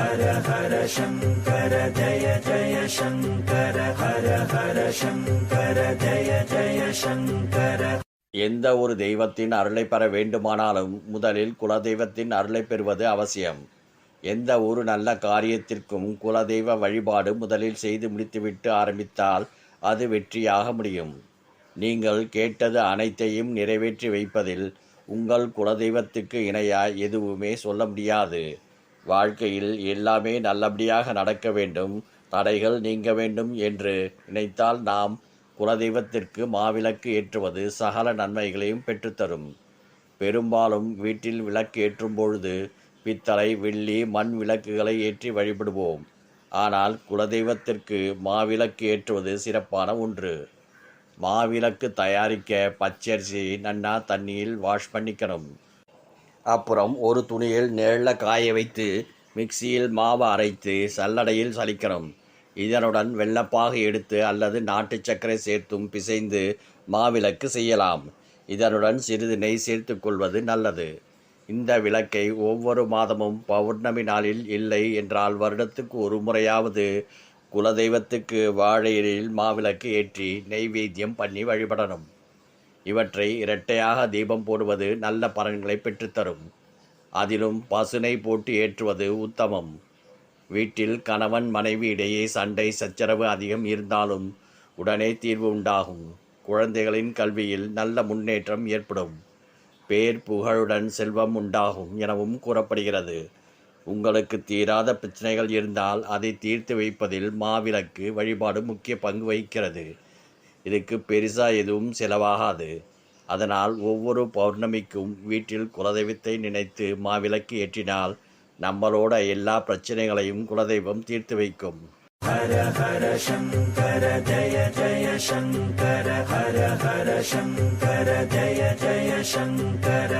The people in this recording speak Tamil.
ஹர ஹர சங்கர ஜய ஜய சங்கர ஹர ஹர சங்கர ஜய ஜய சங்கர. எந்த ஒரு தெய்வத்தின் அருளை பெற வேண்டுமானாலும் முதலில் குலதெய்வத்தின் அருளை பெறுவது அவசியம். எந்த ஒரு நல்ல காரியத்திற்கும் குலதெய்வ வழிபாடு முதலில் செய்து முடித்துவிட்டு ஆரம்பித்தால் அது வெற்றியாக முடியும். நீங்கள் கேட்டது அனைத்தையும் நிறைவேற்றி வைப்பதில் உங்கள் குலதெய்வத்துக்கு இணையாய் எதுவுமே சொல்ல முடியாது. வாழ்க்கையில் எல்லாமே நல்லபடியாக நடக்க வேண்டும். தடைகள் நீங்க வேண்டும் என்று நினைத்தால் நாம் குலதெய்வத்திற்கு மாவிளக்கு ஏற்றுவது சகல நன்மைகளையும் பெற்றுத்தரும். பெரும்பாலும் வீட்டில் விளக்கு ஏற்றும் பொழுது பித்தளை வெள்ளி மண் விளக்குகளை ஏற்றி வழிபடுவோம். ஆனால் குலதெய்வத்திற்கு மாவிளக்கு ஏற்றுவது சிறப்பான ஒன்று. மாவிளக்கு தயாரிக்க பச்சரிசி நன்னா தண்ணியில் வாஷ் பண்ணிக்கணும். அப்புறம் ஒரு துணியில் நிழலில் காய வைத்து மிக்சியில் மாவு அரைத்து சல்லடையில் சலிக்கணும் இதனுடன் வெள்ளப்பாகு எடுத்து அல்லது நாட்டு சர்க்கரை சேர்த்தும் பிசைந்து மாவிளக்கு செய்யலாம். இதனுடன் சிறிது நெய் சேர்த்து கொள்வது நல்லது. இந்த விளக்கை ஒவ்வொரு மாதமும் பௌர்ணமி நாளில் இல்லை என்றால் வருடத்துக்கு ஒரு முறையாவது குலதெய்வத்துக்கு வாழையில் மாவிளக்கு ஏற்றி நெய்வேத்தியம் பண்ணி வழிபடணும். இவற்றை இரட்டையாக தீபம் போடுவது நல்ல பலன்களை பெற்றுத்தரும். அதிலும் பசுனை போட்டு ஏற்றுவது உத்தமம். வீட்டில் கணவன் மனைவி இடையே சண்டை சச்சரவு அதிகம் இருந்தாலும் உடனே தீர்வு உண்டாகும். குழந்தைகளின் கல்வியில் நல்ல முன்னேற்றம் ஏற்படும். பேர் புகழுடன் செல்வம் உண்டாகும் எனவும் கூறப்படுகிறது. உங்களுக்கு தீராத பிரச்சனைகள் இருந்தால் அதை தீர்த்து வைப்பதில் மாவிளக்கு வழிபாடு முக்கிய பங்கு வகிக்கிறது. இதுக்கு பெரிசா எதுவும் செலவாகாது. அதனால் ஒவ்வொரு பௌர்ணமிக்கும் வீட்டில் குலதெய்வத்தை நினைத்து மாவிளக்கு ஏற்றினால் நம்மளோட எல்லா பிரச்சனைகளையும் குலதெய்வம் தீர்த்து வைக்கும். ஹர ஹர சங்கர ஜய ஜய சங்கர ஹர ஹர சங்கர ஜய ஜய சங்கர.